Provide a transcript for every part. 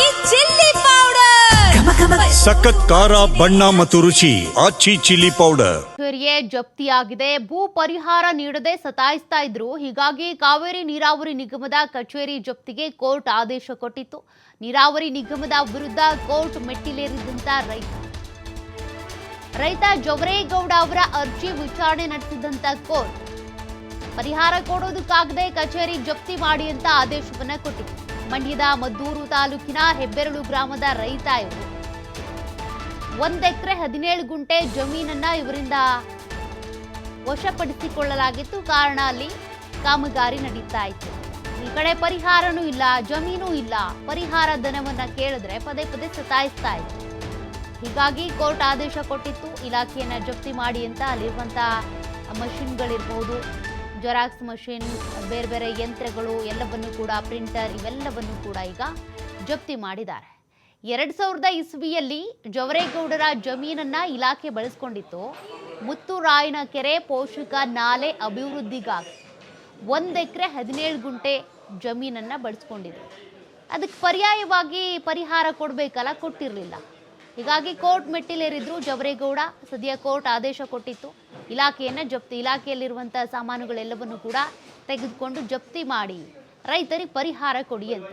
ಆಚಿ chilli powder. ಸಖತ್ ಖಾರ ಬಣ್ಣ ಮತ್ತು ರುಚಿ ಆಚಿ ಚಿಲ್ಲಿ ಪೌಡರ್. ಕಚೇರಿಯೇ ಜಪ್ತಿಯಾಗಿದೆ. ಭೂ ಪರಿಹಾರ ನೀಡದೆ ಸತಾಯಿಸ್ತಾ ಇದ್ರು. ಹೀಗಾಗಿ ಕಾವೇರಿ ನೀರಾವರಿ ನಿಗಮದ ಕಚೇರಿ ಜಪ್ತಿಗೆ ಕೋರ್ಟ್ ಆದೇಶ ಕೊಟ್ಟಿತ್ತು. ನೀರಾವರಿ ನಿಗಮದ ವಿರುದ್ಧ ಕೋರ್ಟ್ ಮೆಟ್ಟಿಲೇರಿದಂತ ರೈತ. ರೈತ ಜವರೇಗೌಡ ಅವರ ಅರ್ಜಿ ವಿಚಾರಣೆ ನಡೆಸಿದಂತ ಕೋರ್ಟ್. ಪರಿಹಾರ ಕೊಡೋದಕ್ಕಾಗದೆ ಕಚೇರಿ ಜಪ್ತಿ ಮಾಡಿ ಅಂತ ಆದೇಶವನ್ನ ಕೊಟ್ಟಿತ್ತು. ಮಂಡ್ಯದ ಮದ್ದೂರು ತಾಲೂಕಿನ ಹೆಬ್ಬೆರಳು ಗ್ರಾಮದ ರೈತ ಇವರು. ಒಂದ್ ಎಕರೆ ಹದಿನೇಳು ಗುಂಟೆ ಜಮೀನನ್ನ ಇವರಿಂದ ವಶಪಡಿಸಿಕೊಳ್ಳಲಾಗಿತ್ತು. ಕಾರಣ ಅಲ್ಲಿ ಕಾಮಗಾರಿ ನಡೀತಾ ಇತ್ತು. ಈ ಕಡೆ ಪರಿಹಾರನೂ ಇಲ್ಲ, ಜಮೀನು ಇಲ್ಲ. ಪರಿಹಾರ ಧನವನ್ನ ಕೇಳಿದ್ರೆ ಪದೇ ಪದೇ ಸತಾಯಿಸ್ತಾ ಇತ್ತು ಹೀಗಾಗಿ ಕೋರ್ಟ್ ಆದೇಶ ಕೊಟ್ಟಿತ್ತು. ಇಲಾಖೆಯನ್ನ ಜಪ್ತಿ ಮಾಡಿ ಅಂತ ಅಲ್ಲಿರುವಂತಹ ಮಷಿನ್ಗಳಿರ್ಬಹುದು ಜೆರಾಕ್ಸ್ ಮಷಿನ್, ಬೇರೆ ಬೇರೆ ಯಂತ್ರಗಳು, ಎಲ್ಲವನ್ನು ಕೂಡ ಪ್ರಿಂಟರ್ ಇವೆಲ್ಲವನ್ನು ಕೂಡ ಈಗ ಜಪ್ತಿ ಮಾಡಿದ್ದಾರೆ. ಎರಡು ಸಾವಿರದ ಇಸ್ವಿಯಲ್ಲಿ ಜವರೇಗೌಡರ ಜಮೀನನ್ನ ಇಲಾಖೆ ಬಳಸ್ಕೊಂಡಿತ್ತು. ಮುತ್ತುರಾಯನ ಕೆರೆ ಪೋಷಕ ನಾಲೆ ಅಭಿವೃದ್ಧಿಗಾಗಿ ಒಂದು ಎಕರೆ ಹದಿನೇಳು ಗುಂಟೆ ಜಮೀನನ್ನು ಬಳಸ್ಕೊಂಡಿದ್ರು. ಅದಕ್ಕೆ ಪರ್ಯಾಯವಾಗಿ ಪರಿಹಾರ ಕೊಡಬೇಕಲ್ಲ, ಕೊಟ್ಟಿರಲಿಲ್ಲ. ಹೀಗಾಗಿ ಕೋರ್ಟ್ ಮೆಟ್ಟಿಲೇರಿದ್ರು ಜವರೇಗೌಡ. ಸದ್ಯ ಕೋರ್ಟ್ ಆದೇಶ ಕೊಟ್ಟಿತ್ತು. ಇಲಾಖೆಯನ್ನು ಜಪ್ತಿ ಇಲಾಖೆಯಲ್ಲಿರುವಂಥ ಸಾಮಾನುಗಳೆಲ್ಲವನ್ನು ಕೂಡ ತೆಗೆದುಕೊಂಡು ಜಪ್ತಿ ಮಾಡಿ ರೈತರಿಗೆ ಪರಿಹಾರ ಕೊಡಿ ಅಂತ.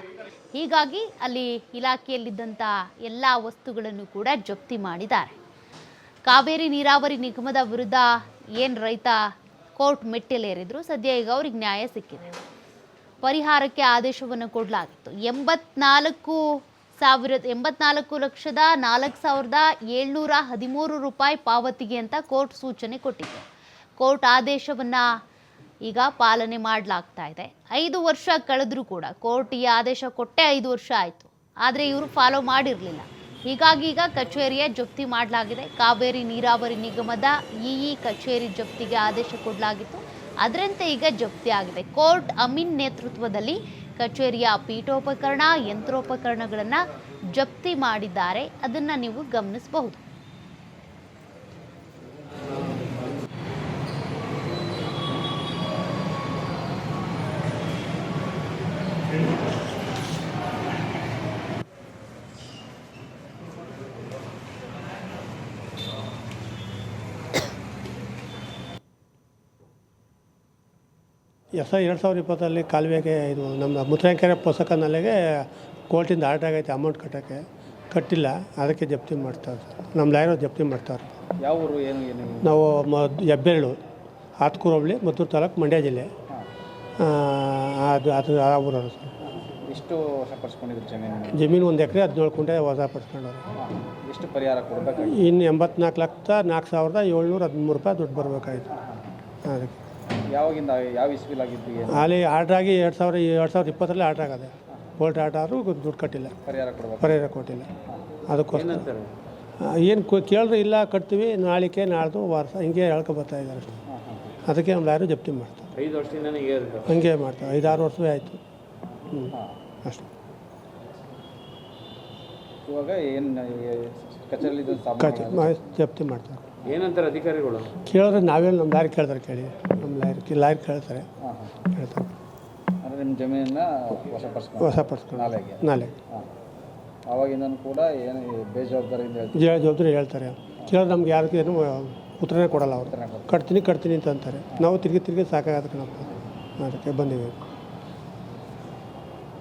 ಹೀಗಾಗಿ ಅಲ್ಲಿ ಇಲಾಖೆಯಲ್ಲಿದ್ದಂಥ ಎಲ್ಲ ವಸ್ತುಗಳನ್ನು ಕೂಡ ಜಪ್ತಿ ಮಾಡಿದ್ದಾರೆ. ಕಾವೇರಿ ನೀರಾವರಿ ನಿಗಮದ ವಿರುದ್ಧ ಏನು ರೈತ ಕೋರ್ಟ್ ಮೆಟ್ಟಿಲೇರಿದ್ರು, ಸದ್ಯ ಈಗ ಅವ್ರಿಗೆ ನ್ಯಾಯ ಸಿಕ್ಕಿದೆ. ಪರಿಹಾರಕ್ಕೆ ಆದೇಶವನ್ನು ಕೊಡಲಾಗಿತ್ತು. ಎಂಬತ್ನಾಲ್ಕು ಸಾವಿರದ ಎಂಬತ್ನಾಲ್ಕು ಲಕ್ಷದ ನಾಲ್ಕು ಸಾವಿರದ ಏಳ್ನೂರ ಹದಿಮೂರು ರೂಪಾಯಿ ಪಾವತಿಗೆ ಅಂತ ಕೋರ್ಟ್ ಸೂಚನೆ ಕೊಟ್ಟಿದೆ. ಕೋರ್ಟ್ ಆದೇಶವನ್ನು ಈಗ ಪಾಲನೆ ಮಾಡಲಾಗ್ತಾ ಇದೆ. ಐದು ವರ್ಷ ಕಳೆದರೂ ಕೂಡ ಕೋರ್ಟ್ ಈ ಆದೇಶ ಕೊಟ್ಟೆ ಐದು ವರ್ಷ ಆಯಿತು. ಆದರೆ ಇವರು ಫಾಲೋ ಮಾಡಿರಲಿಲ್ಲ. ಹೀಗಾಗಿ ಈಗ ಕಚೇರಿಯ ಜಪ್ತಿ ಮಾಡಲಾಗಿದೆ. ಕಾವೇರಿ ನೀರಾವರಿ ನಿಗಮದ ಇಇ ಕಚೇರಿ ಜಪ್ತಿಗೆ ಆದೇಶ ಕೊಡಲಾಗಿತ್ತು. ಅದರಂತೆ ಈಗ ಜಪ್ತಿ ಆಗಿದೆ. ಕೋರ್ಟ್ ಅಮೀನ್ ನೇತೃತ್ವದಲ್ಲಿ ಕಚೇರಿಯ ಪೀಠೋಪಕರಣ ಯಂತ್ರೋಪಕರಣಗಳನ್ನು ಜಪ್ತಿ ಮಾಡಿದ್ದಾರೆ. ಅದನ್ನು ನೀವು ಗಮನಿಸಬಹುದು. ಎಸ್ ಎರಡು ಸಾವಿರದ ಇಪ್ಪತ್ತರಲ್ಲಿ ಕಾಲುವೆಗೆ ಇದು ನಮ್ಮ ಮುತ್ರಾಂಕೆರೆ ಪುಸ್ತಕ ನಲೆಗೆ ಕೋರ್ಟಿಂದ ಆರ್ಡರ್ ಆಗೈತೆ ಅಮೌಂಟ್ ಕಟ್ಟೋಕ್ಕೆ. ಕಟ್ಟಿಲ್ಲ. ಅದಕ್ಕೆ ಜಪ್ತಿ ಮಾಡ್ತಾರೆ. ನಮ್ಮ ಲಾಯರ್ ಜಪ್ತಿ ಮಾಡ್ತಾರೆ. ಯಾವ ಊರು ಏನು ಏನು? ನಾವು ಮ ಹೆಬ್ಬೆರಳು ಆತ್ಕೂರು ಹೋಬಳಿ ಮದ್ದೂರು ತಾಲೂಕು ಮಂಡ್ಯ ಜಿಲ್ಲೆ. ಅದು ಅದು ಆ ಊರವರು ಸರ್. ಎಷ್ಟು ವಶಪಡಿಸ್ಕೊಂಡಿದ್ರು ಜಮೀನು? ಜಮೀನು ಒಂದು ಎಕರೆ ಹದಿನೇಳು ಕುಂಟೆ ಹೊಸ ಪಡ್ಸ್ಕೊಂಡವ್ರು ಎಷ್ಟು ಪರಿಹಾರ ಕೊಡಬೇಕು ಇನ್ನು ಎಂಬತ್ನಾಲ್ಕು ಲಕ್ಷ ನಾಲ್ಕು ಸಾವಿರದ ಏಳ್ನೂರ ಹದಿಮೂರು ರೂಪಾಯಿ ದುಡ್ಡು ಬರಬೇಕಾಯಿತು ಅದಕ್ಕೆ. ಯಾವಾಗಿಂದ ಯಾವ ಇಸ್ವಿಲ್ ಆಗಿದ್ದು ಅಲ್ಲಿ ಆರ್ಡ್ರ್ ಆಗಿ ಎರಡು ಸಾವಿರ ಎರಡು ಸಾವಿರದ ಇಪ್ಪತ್ತರಲ್ಲಿ ಆರ್ಡ್ರ್ ಆಗದೆ. ಕೋರ್ಟ್ ಆರ್ಡ್ರ್ ಆದರೂ ದುಡ್ಡು ಕಟ್ಟಿಲ್ಲ. ಪರಿಹಾರ ಕೊಡಬೇಕು. ಪರಿಹಾರ ಕೊಟ್ಟಿಲ್ಲ. ಅದಕ್ಕೋಸ್ಕರ. ಏನು ಕೇಳಿದ್ರೆ ಇಲ್ಲ ಕಟ್ತೀವಿ ನಾಳಿಕೆ ನಾಳ್ದು ವಾರ್ಸ ಹಿಂಗೆ ಹೇಳ್ಕೊ ಬರ್ತಾ ಇದ್ದಾರೆ ಅಷ್ಟೇ. ಅದಕ್ಕೆ ನಮ್ಮ ಯಾರು ಜಪ್ತಿ ಮಾಡ್ತಾರೆ. ಐದು ವರ್ಷದಿಂದ ಹಂಗೆ ಮಾಡ್ತಾರೆ. ಐದಾರು ವರ್ಷವೇ ಆಯಿತು. ಹ್ಞೂ ಅಷ್ಟೇ. ಇವಾಗ ಏನು ಜಪ್ತಿ ಮಾಡ್ತಾರೆ. ಏನಂತಾರೆ ಅಧಿಕಾರಿಗಳು? ಕೇಳಿದ್ರೆ ನಾವೇನು ನಮ್ಮ ದಾರಿ ಕೇಳ್ತಾರೆ ಕೇಳಿ. ನಮ್ಮ ಲಾಯರ್ ಲಾಯರ್ ಕೇಳ್ತಾರೆ. ಹೇಳ್ತಾರೆ. ಅಂದರೆ ನಿಮ್ಮ ಜಮೀನನ್ನ ವಶಪಡಿಸ್ಕೊಂಡು ಹೊಸ ಪಡಿಸ್ಕೊಂಡು ನಾಳೆಗೆ ನಾಳೆ ಹಾಂ ಕೂಡ ಏನು ಬೇಜವಾಬ್ದಾರಿಯಿಂದ ಹೇಳ್ತಾರೆ? ಜಯ ಜವಾಬ್ದಾರಿ ಹೇಳ್ತಾರೆ. ಕೇಳಿದ್ರೆ ನಮ್ಗೆ ಯಾರಿಗೂ ಏನು ಉತ್ತರನೇ ಕೊಡಲ್ಲ ಅವರು. ಕಟ್ತೀನಿ ಕಟ್ತೀನಿ ಅಂತ ಅಂತಾರೆ. ನಾವು ತಿರುಗಿ ತಿರುಗಿ ಸಾಕಾಗತ್ತೆ ಕಣಪ್ಪ. ಅದಕ್ಕೆ ಬಂದಿದ್ದೀವಿ.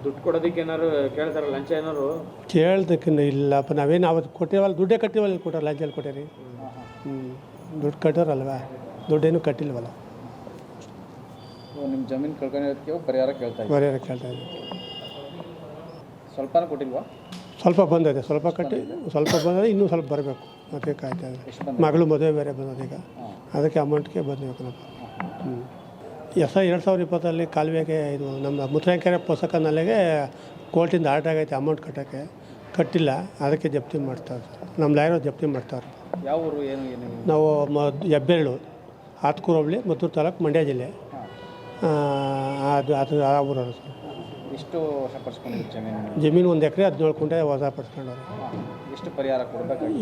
ದುಡ್ಡು ಕೊಡೋದಕ್ಕೆ ಏನಾದ್ರು ಕೇಳ್ತಾರೆ ಲಂಚ ಏನಾದ್ರು? ಕೇಳ್ದಕ್ಕೆ ಇಲ್ಲಪ್ಪ. ನಾವೇನು ಅವತ್ತು ಕೊಟ್ಟಿವಲ್ಲ ದುಡ್ಡೇ ಕಟ್ಟಿವಲ್ಲ ಕೊಟ್ಟಾರ ಲಂಚಲ್ಲಿ ಕೊಟ್ಟಿರಿ. ಹ್ಞೂ ದುಡ್ಡು ಕಟ್ಟೋರಲ್ವಾ? ದುಡ್ಡೇನು ಕಟ್ಟಿಲ್ವಲ್ಲ. ನಿಮ್ಮ ಜಮೀನು ಕಳ್ಕೊಂಡಿರೋದಕ್ಕೆ ಪರಿಹಾರ ಕೇಳ್ತಾ ಇದ್ದೀವಿ ಪರಿಹಾರ ಕೇಳ್ತಾ ಇದ್ದೀವಿ ಸ್ವಲ್ಪನೂ ಕೊಟ್ಟಿಲ್ವಾ? ಸ್ವಲ್ಪ ಬಂದಿದೆ ಸ್ವಲ್ಪ ಕಟ್ಟಿ ಸ್ವಲ್ಪ ಬಂದರೆ ಇನ್ನೂ ಸ್ವಲ್ಪ ಬರಬೇಕು. ಮತ್ತೆ ಕಾಯ್ತಾ ಇದೆ ಮಗಳು ಮದುವೆ ಬೇರೆ ಬಂದದೀಗ ಅದಕ್ಕೆ ಅಮೌಂಟ್ಗೆ ಬಂದಿಬೇಕನಪ್ಪ ಹ್ಞೂ ಎಸ್ ಎರಡು ಸಾವಿರದ ಇಪ್ಪತ್ತರಲ್ಲಿ ಕಾಲುವೆಗೆ ಇದು ನಮ್ಮ ಮುತ್ತರಾಯಕೆರೆ ಪುಸ್ತಕ ಕೋರ್ಟಿಂದ ಆರ್ಡರ್ ಆಗೈತೆ ಅಮೌಂಟ್ ಕಟ್ಟೋಕ್ಕೆ. ಕಟ್ಟಿಲ್ಲ ಅದಕ್ಕೆ ಜಪ್ತಿ ಮಾಡ್ತಾರೆ ನಮ್ಮ ಲಾಯರು ಜಪ್ತಿ ಮಾಡ್ತಾರೆ ಯಾವ ಊರು ಏನು ನಾವು ಮ ಹೆಬ್ಬೆರಳು ಆತ್ಕೂರು ಹೋಬಳಿ ಮದ್ದೂರು ತಾಲೂಕು ಮಂಡ್ಯ ಜಿಲ್ಲೆ. ಅದು ಅದು ಆ ಸರ್. ಎಷ್ಟು ವಶಪಡಿಸ್ಕೊಂಡಿದ್ರು ಜಮೀನು ಜಮೀನು ಒಂದು ಎಕರೆ ಹದಿನೇಳು ಕುಂಟೆ ಹೊಸ ಪಡ್ಸ್ಕೊಂಡವ್ರು ಎಷ್ಟು ಪರಿಹಾರ ಕೊಡಬೇಕಾಗಿ